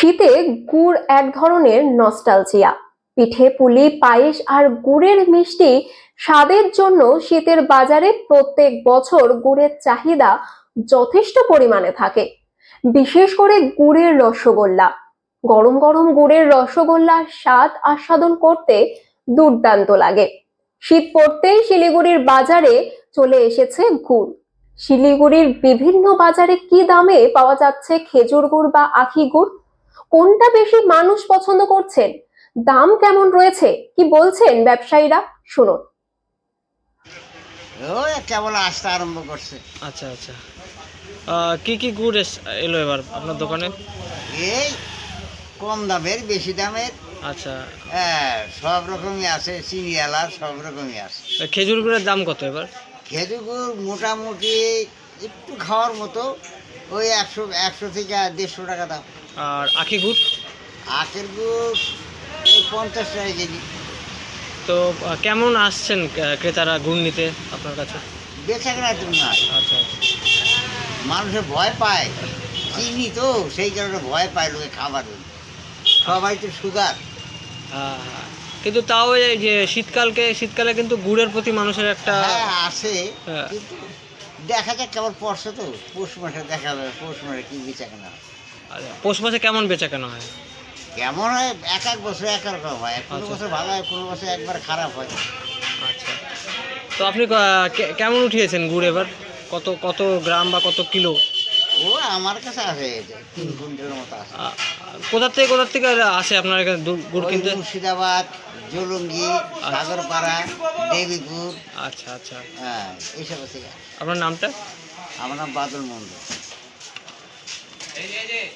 শীতে গুড় এক ধরনের নস্টালজিয়া পিঠে, পুলি, পায়েস আর গুড়ের মিষ্টি স্বাদের জন্য শীতের বাজারে প্রত্যেক বছর গুড়ের চাহিদা যথেষ্ট পরিমাণে থাকে। বিশেষ করে গুড়ের রসগোল্লা। গরম গরম গুড়ের রসগোল্লার স্বাদ আস্বাদন করতে দুর্দান্ত লাগে। শীত পড়তেই শিলিগুড়ির বাজারে চলে এসেছে গুড়। শিলিগুড়ির বিভিন্ন বাজারে কি দামে পাওয়া যাচ্ছে খেজুর গুড় বা আখি গুড়? কোনটা বেশি মানুষ পছন্দ করছেন দাম কেমন রয়েছে? কি বলছেন ব্যবসায়ীরা? শুনুন। ওই কেবল আসতে আরম্ভ করছে। আচ্ছা আচ্ছা। কি কি গুড় এস- এলো এবার আপনার দোকানে? এই কম দামের বেশি দামের। আচ্ছা। হ্যাঁ সব রকমই আছে চিনিয়ালা সব রকমই আছে। খেজুর গুড়ের দাম কত এবার? খেজুর গুড় মোটামুটি একটু খাওয়ার মতো ওই একশো একশো থেকে দেড়শো টাকা দাম। আর আখি গুড়? আখের গুড় এই পঞ্চাশ টাকা কেজি। তো কেমন আসছেন ক্রেতারা গুড় নিতে আপনার কাছে? বেচা কেনা তো নয় আচ্ছা আচ্ছা। মানুষে ভয় পায়। চিনি তো সেই কারণে ভয় পায় লোকে খাবার। সবাই তো সুগার। আহ, কিন্তু তাও এই যে শীতকালকে শীতকালে কিন্তু গুড়ের প্রতি মানুষের একটা হ্যাঁ আছে হ্যাঁ। দেখা যাক কেমন পড়ছে তো। পৌষ মাসে দেখা যাবে পৌষ মাসে কি বেচা কেনা আচ্ছা, পৌষ মাসে কেমন বেচা কেনা হয়? কেমন হয়? এক এক বছর এক এক রকম হয়। কোনো আচ্ছা। বছর ভালো হয় কোনো বছর একবার খারাপ হয়। আচ্ছা। তো আপনি কেমন উঠিয়েছেন গুড় এবার? কত কত গ্রাম বা কত কিলো? ও আমার কাছে আছে এটা, তিন কুইন্টালের মতো আছে। আহ, কোথা থেকে কোথার থেকে আসে আপনার এখানে গুড় কিনতে? মুর্শিদাবাদ জলঙ্গি সাগরপাড়া দেবীপুর। আচ্ছা আচ্ছা। হ্যাঁ এইসব আছে। আপনার নামটা? আমার নাম বাদল মন্ডল Hadi hadi.